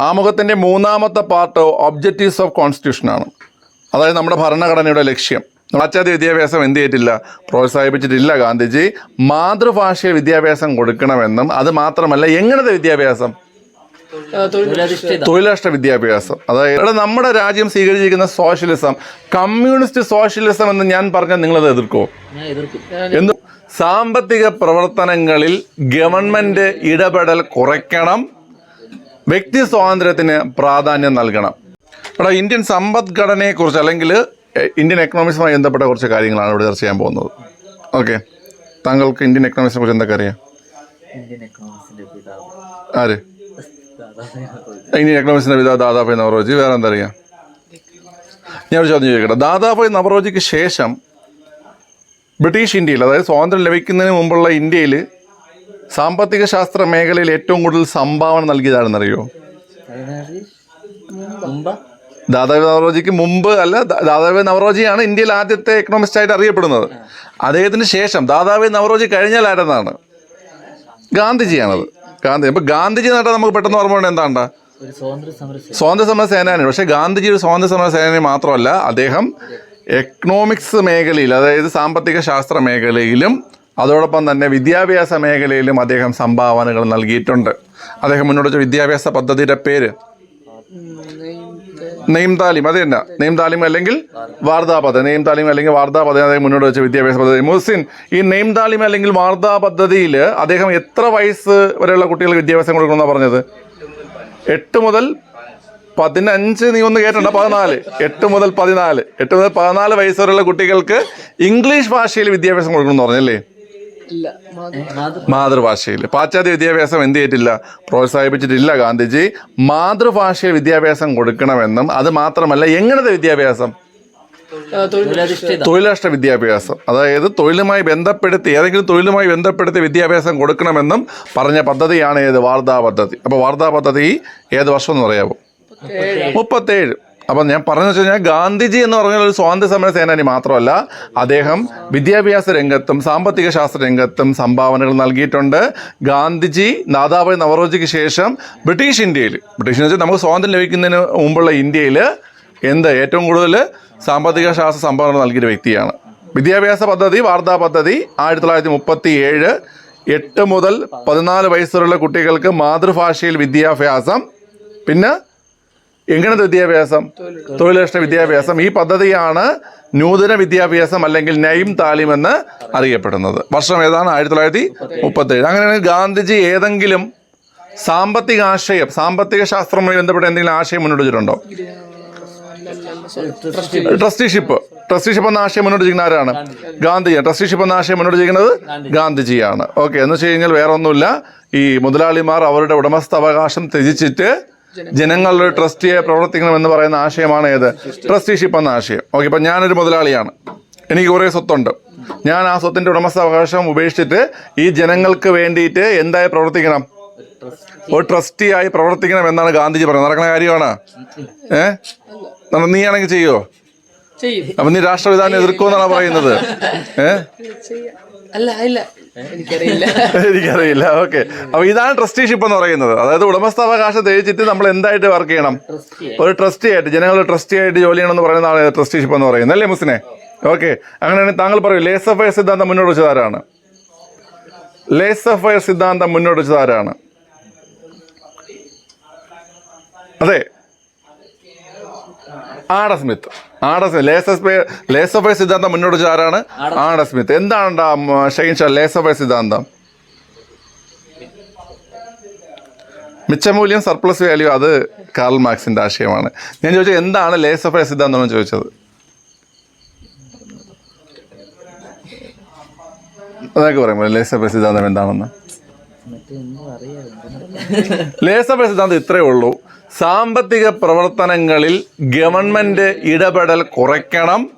ആമുഖത്തിന്റെ മൂന്നാമത്തെ part objectives of കോൺസ്റ്റിറ്റ്യൂഷനാണ് അതായത് നമ്മുടെ ഭരണഘടനയുടെ ലക്ഷ്യം. പാശ്ചാത്യ വിദ്യാഭ്യാസം എന്ത് ചെയ്തിട്ടില്ല? പ്രോത്സാഹിപ്പിച്ചിട്ടില്ല ഗാന്ധിജി. മാതൃഭാഷയെ വിദ്യാഭ്യാസം കൊടുക്കണമെന്നും അത് മാത്രമല്ല എങ്ങനത്തെ വിദ്യാഭ്യാസം? തൊഴിലാഷ്ട്ര വിദ്യാഭ്യാസം. അതായത് ഇവിടെ നമ്മുടെ രാജ്യം സ്വീകരിച്ചിരിക്കുന്ന സോഷ്യലിസം കമ്മ്യൂണിസ്റ്റ് സോഷ്യലിസം എന്ന് ഞാൻ പറഞ്ഞാൽ നിങ്ങളത് എതിർക്കും. എന്ന് സാമ്പത്തിക പ്രവർത്തനങ്ങളിൽ ഗവൺമെന്റ് ഇടപെടൽ കുറയ്ക്കണം. വ്യക്തി സ്വാതന്ത്ര്യത്തിന് പ്രാധാന്യം നൽകണം. ഇവിടെ ഇന്ത്യൻ സമ്പദ്ഘടനയെക്കുറിച്ച് അല്ലെങ്കിൽ ഇന്ത്യൻ എക്കണോമിക്സുമായി ബന്ധപ്പെട്ട കുറച്ച് കാര്യങ്ങളാണ് ഇവിടെ ചർച്ച ചെയ്യാൻ പോകുന്നത്. ഓക്കെ താങ്കൾക്ക് ഇന്ത്യൻ എക്കണോമിക്സിനെ കുറിച്ച് എന്തൊക്കെ അറിയാം? ആര്? ഇന്ത്യൻ എക്കണോമിക്സിന്റെ പിതാവ് ദാദാഭായ് നവറോജി. വേറെ എന്താ അറിയാം? ഞാൻ ഒരു ചോദ്യം ചോദിക്കട്ടെ. ദാദാഭായ് നവറോജിക്ക് ശേഷം ബ്രിട്ടീഷ് ഇന്ത്യയിൽ അതായത് സ്വാതന്ത്ര്യം ലഭിക്കുന്നതിന് മുമ്പുള്ള ഇന്ത്യയിൽ സാമ്പത്തിക ശാസ്ത്ര മേഖലയിൽ ഏറ്റവും കൂടുതൽ സംഭാവന നൽകിയതാണെന്നറിയോ? ദാദാഭായ് നവറോജിക്ക് മുമ്പ് അല്ല ദാദാവി നവറോജിയാണ് ഇന്ത്യയിൽ ആദ്യത്തെ എക്കണോമിസ്റ്റ് ആയിട്ട് അറിയപ്പെടുന്നത്. അദ്ദേഹത്തിന് ശേഷം ദാദാവി നവറോജി കഴിഞ്ഞാൽ ആരെന്നാണ് ഗാന്ധിജിയാണത്. ഗാന്ധി അപ്പൊ ഗാന്ധിജി നേട്ടം നമുക്ക് പെട്ടെന്ന് ഓർമ്മ വേണ്ട എന്താണ്ടാ. സ്വാതന്ത്ര്യ സമര സേനാനി പക്ഷേ ഗാന്ധിജി ഒരു സ്വാതന്ത്ര്യ സമര സേനാനി മാത്രമല്ല അദ്ദേഹം എക്കണോമിക്സ് മേഖലയിൽ അതായത് സാമ്പത്തിക ശാസ്ത്ര മേഖലയിലും അതോടൊപ്പം തന്നെ വിദ്യാഭ്യാസ മേഖലയിലും അദ്ദേഹം സംഭാവനകൾ നൽകിയിട്ടുണ്ട്. അദ്ദേഹം മുന്നോട്ട് വിദ്യാഭ്യാസ പദ്ധതിയുടെ പേര്? നെയ്ംതാലിം അത് തന്നെ. നെയ്ംതാലിം അല്ലെങ്കിൽ വാർത്താ പദ്ധതി. നെയ്ംതാലിം അല്ലെങ്കിൽ വാർത്താ പദ്ധതി അദ്ദേഹം മുന്നോട്ട് വെച്ച വിദ്യാഭ്യാസ പദ്ധതി. മുഹസിൻ ഈ നെയ്ംതാലിം അല്ലെങ്കിൽ വാർത്താ പദ്ധതിയിൽ അദ്ദേഹം എത്ര വയസ്സ് വരെയുള്ള കുട്ടികൾക്ക് വിദ്യാഭ്യാസം കൊടുക്കണമെന്നാണ് പറഞ്ഞത്? എട്ട് മുതൽ പതിനഞ്ച് നീ ഒന്ന് കേട്ടിട്ടുണ്ട്. പതിനാല്. എട്ട് മുതൽ പതിനാല്. എട്ട് മുതൽ പതിനാല് വയസ്സ് വരെയുള്ള കുട്ടികൾക്ക് ഇംഗ്ലീഷ് ഭാഷയിൽ വിദ്യാഭ്യാസം കൊടുക്കണമെന്ന് പറഞ്ഞല്ലേ? മാതൃ മാതൃഭാഷയിൽ. പാശ്ചാത്യ വിദ്യാഭ്യാസം എന്ത് ചെയ്തിട്ടില്ല? പ്രോത്സാഹിപ്പിച്ചിട്ടില്ല ഗാന്ധിജി. മാതൃഭാഷയിൽ വിദ്യാഭ്യാസം കൊടുക്കണമെന്നും അത് മാത്രമല്ല എങ്ങനത്തെ വിദ്യാഭ്യാസം? തൊഴിലാഷ്ട്ര വിദ്യാഭ്യാസം. അതായത് തൊഴിലുമായി ബന്ധപ്പെടുത്തി ഏതെങ്കിലും തൊഴിലുമായി ബന്ധപ്പെടുത്തി വിദ്യാഭ്യാസം കൊടുക്കണമെന്നും പറഞ്ഞ പദ്ധതിയാണ് ഏത്? വാർത്താ പദ്ധതി. അപ്പോൾ വാർത്താ പദ്ധതി ഏത് വർഷം എന്ന് പറയാമോ മുപ്പത്തേഴ്. അപ്പം ഞാൻ പറഞ്ഞു വെച്ച് കഴിഞ്ഞാൽ ഗാന്ധിജി എന്ന് പറഞ്ഞാൽ ഒരു സ്വാതന്ത്ര്യ സമര സേനാനി മാത്രമല്ല അദ്ദേഹം വിദ്യാഭ്യാസ രംഗത്തും സാമ്പത്തിക ശാസ്ത്ര രംഗത്തും സംഭാവനകൾ നൽകിയിട്ടുണ്ട്. ഗാന്ധിജി നാദാബായ് നവറോജിക്ക് ശേഷം ബ്രിട്ടീഷ് ഇന്ത്യയിൽ. ബ്രിട്ടീഷ് എന്ന് വെച്ചാൽ നമുക്ക് സ്വാതന്ത്ര്യം ലഭിക്കുന്നതിന് മുമ്പുള്ള ഇന്ത്യയിൽ എന്ത്? ഏറ്റവും കൂടുതൽ സാമ്പത്തിക ശാസ്ത്ര സംഭാവന നൽകിയൊരു വ്യക്തിയാണ്. വിദ്യാഭ്യാസ പദ്ധതി വാർത്താ പദ്ധതി ആയിരത്തി തൊള്ളായിരത്തി മുപ്പത്തി ഏഴ് എട്ട് മുതൽ പതിനാല് വയസ്സുള്ള കുട്ടികൾക്ക് മാതൃഭാഷയിൽ വിദ്യാഭ്യാസം. പിന്നെ എങ്ങനത്തെ വിദ്യാഭ്യാസം? തൊഴിലധിഷ്ഠ വിദ്യാഭ്യാസം. ഈ പദ്ധതിയാണ് നൂതന വിദ്യാഭ്യാസം അല്ലെങ്കിൽ നൈം താലിം എന്ന് അറിയപ്പെടുന്നത്. വർഷം ഏതാണ്? ആയിരത്തി തൊള്ളായിരത്തി മുപ്പത്തേഴ് അങ്ങനെയാണെങ്കിൽ ഗാന്ധിജി ഏതെങ്കിലും സാമ്പത്തിക ആശയം സാമ്പത്തിക ശാസ്ത്രവുമായി ബന്ധപ്പെട്ട എന്തെങ്കിലും ആശയം മുന്നോട്ട് വെച്ചിട്ടുണ്ടോ ട്രസ്റ്റിഷിപ്പ്. ട്രസ്റ്റിഷിപ്പ് എന്ന ആശയം മുന്നോട്ട് ചെയ്യുന്ന ആരാണ്? ഗാന്ധിജിയാണ്. ട്രസ്റ്റിഷിപ്പ് എന്ന ആശയം മുന്നോട്ട് ചെയ്യുന്നത് ഗാന്ധിജിയാണ്. ഓക്കെ എന്ന് വെച്ച് കഴിഞ്ഞാൽ വേറെ ഒന്നുമില്ല ഈ മുതലാളിമാർ അവരുടെ ഉടമസ്ഥാവകാശം ത്യജിച്ചിട്ട് ജനങ്ങളുടെ ട്രസ്റ്റിയെ പ്രവർത്തിക്കണം എന്ന് പറയുന്ന ആശയമാണ് ഏത്? ട്രസ്റ്റിഷിപ്പ് എന്ന ആശയം. ഓക്കെ ഇപ്പം ഞാനൊരു മുതലാളിയാണ്. എനിക്ക് കുറേ സ്വത്തുണ്ട്. ഞാൻ ആ സ്വത്തിന്റെ ഉടമസ്ഥാവകാശം ഉപേക്ഷിച്ചിട്ട് ഈ ജനങ്ങൾക്ക് വേണ്ടിയിട്ട് എന്തായി പ്രവർത്തിക്കണം? ഒരു ട്രസ്റ്റിയായി പ്രവർത്തിക്കണം എന്നാണ് ഗാന്ധിജി പറഞ്ഞത്. നടക്കുന്ന കാര്യമാണ്? ഏഹ് നീ ആണെങ്കിൽ ചെയ്യോ? ചെയ്യും. അപ്പൊ നീ രാഷ്ട്രപിതാവിനെ എതിർക്കുമെന്നാണ് പറയുന്നത്? ഏഹ് അല്ല ഇല്ല. എനിക്കറിയില്ല. എനിക്കറിയില്ല. ഓക്കെ. അപ്പൊ ഇതാണ് ട്രസ്റ്റിഷിപ്പ് എന്ന് പറയുന്നത്. അതായത് ഉടമസ്ഥാവകാശം തേച്ചിട്ട് നമ്മൾ എന്തായിട്ട് വർക്ക് ചെയ്യണം? ഒരു ട്രസ്റ്റി ആയിട്ട് ജനങ്ങളുടെ ട്രസ്റ്റി ആയിട്ട് ജോലി ചെയ്യണം എന്ന് പറയുന്നതാണ് ട്രസ്റ്റിഷിപ്പ് എന്ന് പറയുന്നത്. അല്ലേ മുസ്സിനെ ഓക്കെ. അങ്ങനെയാണെങ്കിൽ താങ്കൾ പറയൂ ലേസ് ഓഫ് ഫയർ സിദ്ധാന്തം മുന്നോട്ട് വെച്ചത് ആരാണ്? ലേസ് ഓഫ് ഫയർ സിദ്ധാന്തം മുന്നോട്ട് വെച്ചത് ആരാണ്? അതെ. Adam Smith. Adam Smith. Laissez laissez faire സിദ്ധാന്തം മുന്നോട്ട് ആരാണ്? Adam Smith. എന്താണ് ഷൈൻ ഷാ ലേസ് ഓഫ് ഫയർ സിദ്ധാന്തം? മിച്ചമൂല്യം സർപ്ലസ് വാല്യൂ അത് കാർൽ മാർക്സിന്റെ ആശയമാണ്. ഞാൻ ചോദിച്ചത് എന്താണ് ലേസ് ഓഫ് സിദ്ധാന്തം എന്ന് ചോദിച്ചത്? അതൊക്കെ പറയുമ്പോൾ ലേസ് ഓഫ് സിദ്ധാന്തം എന്താണെന്ന്. ഒന്നും സിദ്ധാന്തം ഇത്രയേ ഉള്ളൂ. സാമ്പത്തിക പ്രവർത്തനങ്ങളിൽ ഗവൺമെന്റ് ഇടപെടൽ കുറയ്ക്കണം.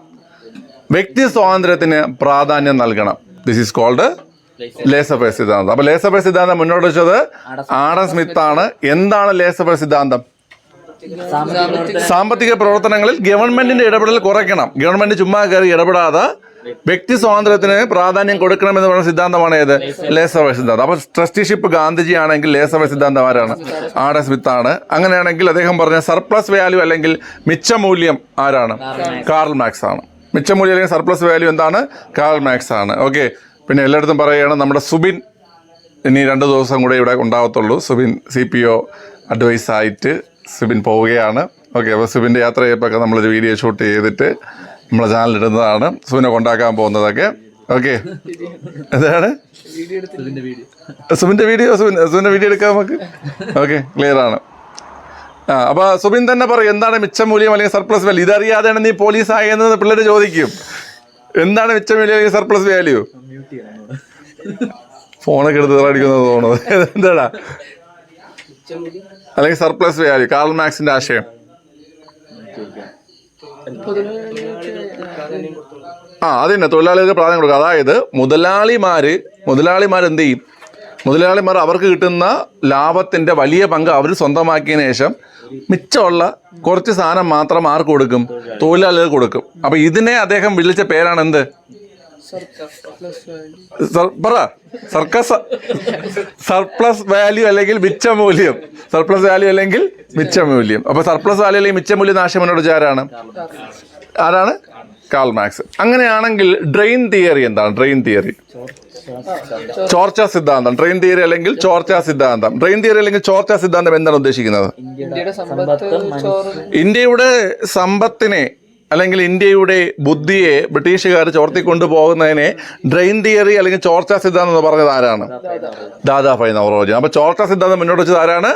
വ്യക്തി സ്വാതന്ത്ര്യത്തിന് പ്രാധാന്യം നൽകണം. ദിസ് ഈസ് കോൾഡ് ലേസഭ സിദ്ധാന്തം. അപ്പൊ ലേസഭ സിദ്ധാന്തം മുന്നോട്ട് വെച്ചത് ആഡം സ്മിത്ത് ആണ് എന്താണ് ലേസഭ സിദ്ധാന്തം? സാമ്പത്തിക പ്രവർത്തനങ്ങളിൽ ഗവൺമെന്റിന്റെ ഇടപെടൽ കുറയ്ക്കണം. ഗവൺമെന്റ് ചുമ്മാ കയറി ഇടപെടാതെ വ്യക്തി സ്വാതന്ത്ര്യത്തിന് പ്രാധാന്യം കൊടുക്കണമെന്ന് പറയുന്ന സിദ്ധാന്തമാണ് ഏത്? ലേസവ സിദ്ധാന്തം. അപ്പൊ ട്രസ്റ്റിഷിപ്പ് ഗാന്ധിജി ആണെങ്കിൽ ലേസവ സിദ്ധാന്തം ആരാണ്? ആർ സ്മിത്ത് ആണ്. അങ്ങനെയാണെങ്കിൽ അദ്ദേഹം പറഞ്ഞ സർപ്ലസ് വാല്യൂ അല്ലെങ്കിൽ മിച്ചമൂല്യം ആരാണ്? കാർൽ മാക്സ് ആണ്. മിച്ചമൂല്യം അല്ലെങ്കിൽ സർപ്ലസ് വാല്യൂ എന്താണ്? കാർൽ മാക്സ് ആണ്. ഓക്കെ. പിന്നെ എല്ലായിടത്തും പറയുകയാണ് നമ്മുടെ സുബിൻ. ഇനി രണ്ട് ദിവസം കൂടെ ഇവിടെ ഉണ്ടാകത്തുള്ളൂ സുബിൻ സി പി ഒ അഡ്വൈസായിട്ട് സുബിൻ പോവുകയാണ്. ഓക്കെ. അപ്പോൾ സുബിന്റെ യാത്ര ചെയ്യപ്പോൾ നമ്മളൊരു വീഡിയോ ഷൂട്ട് ചെയ്തിട്ട് നമ്മളെ ചാനലിൽ ഇടുന്നതാണ് സുവിനെ കൊണ്ടാക്കാൻ പോകുന്നതൊക്കെ. ഓക്കെ. എന്താണ് സുബിന്റെ വീഡിയോ സുബിൻ സുബിന്റെ വീഡിയോ എടുക്കാം നമുക്ക്? ഓക്കെ ക്ലിയർ ആണ്. ആ അപ്പോൾ സുബിൻ തന്നെ പറയും എന്താണ് മിച്ചമൂല്യം അല്ലെങ്കിൽ സർപ്ലസ് വാല്യൂ ഇതറിയാതെയാണ് നീ പോലീസ് ആയെന്ന് പിള്ളേർ ചോദിക്കും. എന്താണ് മിച്ചമൂല്യം അല്ലെങ്കിൽ സർപ്ലസ് വാല്യൂ ഫോണൊക്കെ എടുത്ത് അടിക്കുന്നത് തോന്നുന്നത് എന്താടാ? അല്ലെങ്കിൽ സർപ്ലസ് വാല്യൂ കാർൾ മാക്സിന്റെ ആശയം. ആ അത് തന്നെ തൊഴിലാളികൾക്ക് പ്രാധാന്യം കൊടുക്കുക. അതായത് മുതലാളിമാര് മുതലാളിമാർ എന്ത് ചെയ്യും? മുതലാളിമാർ അവർക്ക് കിട്ടുന്ന ലാഭത്തിന്റെ വലിയ പങ്ക് അവർ സ്വന്തമാക്കിയതിനു ശേഷം മിച്ചമുള്ള കുറച്ച് സാധനം മാത്രം ആർക്ക് കൊടുക്കും? തൊഴിലാളികൾക്ക് കൊടുക്കും. അപ്പൊ ഇതിനെ അദ്ദേഹം വിളിച്ച പേരാണ് എന്ത്? പറ. സർക്കസ് സർപ്ലസ് വാല്യൂ അല്ലെങ്കിൽ മിച്ചമൂല്യം സർപ്ലസ് വാല്യൂ അല്ലെങ്കിൽ മിച്ചമൂല്യം അപ്പൊ സർപ്ലസ് വാല്യൂ അല്ലെങ്കിൽ മിച്ചമൂല്യം നാശമനോട് ആരാണ്? ആരാണ്? കാൾ മാക്സ് അങ്ങനെയാണെങ്കിൽ ഡ്രെയിൻ തിയറി എന്താണ്? ഡ്രെയിൻ തിയറി ചോർച്ച സിദ്ധാന്തം. ഡ്രെയിൻ തിയറി അല്ലെങ്കിൽ ചോർച്ച സിദ്ധാന്തം. ഡ്രെയിൻ തിയറി അല്ലെങ്കിൽ ചോർച്ച സിദ്ധാന്തം എന്താണ് ഉദ്ദേശിക്കുന്നത്? ഇന്ത്യയുടെ സമ്പത്തിനെ അല്ലെങ്കിൽ ഇന്ത്യയുടെ ബുദ്ധിയെ ബ്രിട്ടീഷുകാർ ചോർത്തിക്കൊണ്ടു പോകുന്നതിനെ ഡ്രെയിൻ തിയറി അല്ലെങ്കിൽ ചോർച്ച സിദ്ധാന്തം എന്ന് പറഞ്ഞത് ആരാണ്? ദാദാഭായ് നവറോജി അപ്പൊ ചോർച്ച സിദ്ധാന്തം മുന്നോട്ട് വെച്ചത് ആരാണ്?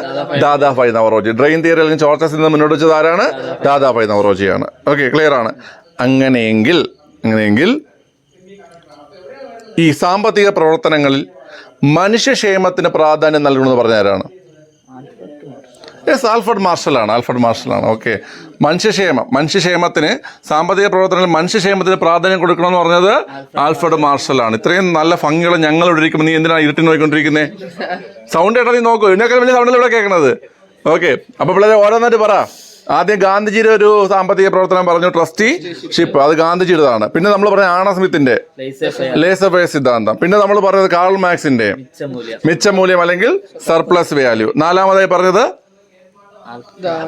ദാദാഭായ് നവറോജി ഡ്രെയിൻ തിയറി അല്ലെങ്കിൽ ചോർച്ച സിദ്ധാന്തം മുന്നോട്ട് വെച്ചത് ആരാണ്? ദാദാഭായ് നവറോജിയാണ് ഓക്കെ ക്ലിയർ ആണ്. അങ്ങനെയെങ്കിൽ അങ്ങനെയെങ്കിൽ ഈ സാമ്പത്തിക പ്രവർത്തനങ്ങളിൽ മനുഷ്യക്ഷേമത്തിന് പ്രാധാന്യം നൽകണമെന്ന് പറഞ്ഞ ആരാണ്? യെസ് ആൽഫർഡ് മാർഷലാണ് ആൽഫർഡ് മാർഷലാണ് ഓക്കെ മനുഷ്യക്ഷേമം. മനുഷ്യക്ഷേമത്തിന് സാമ്പത്തിക പ്രവർത്തനങ്ങളിൽ മനുഷ്യക്ഷേമത്തിന് പ്രാധാന്യം കൊടുക്കണമെന്ന് പറഞ്ഞത് ആൽഫർഡ് മാർഷലാണ് ഇത്രയും നല്ല ഭംഗിയുള്ള ഞങ്ങളിവിടെ ഇരിക്കുമ്പോൾ നീ എന്തിനാണ് ഇരുട്ടി നോക്കിക്കൊണ്ടിരിക്കുന്നത് സൗണ്ട് കേട്ടാ നീ നോക്കൂ. ഇതിനൊക്കെ വലിയ സൗണ്ടിൽ ഇവിടെ കേൾക്കണത്? ഓക്കെ അപ്പോൾ പിള്ളേരെ ഓരോന്നായിട്ട് പറ. ആദ്യം ഗാന്ധിജിയുടെ ഒരു സാമ്പത്തിക പ്രവർത്തനം പറഞ്ഞു ട്രസ്റ്റി ഷിപ്പ് അത് ഗാന്ധിജിയുടേതാണ്. പിന്നെ നമ്മൾ പറഞ്ഞ ആണ സ്മിത്തിന്റെ ലേസഫേ സിദ്ധാന്തം. പിന്നെ നമ്മൾ പറഞ്ഞത് കാൾ മാക്സിന്റെ മിച്ച മൂല്യം അല്ലെങ്കിൽ സർപ്ലസ് വാല്യൂ നാലാമതായി പറഞ്ഞത്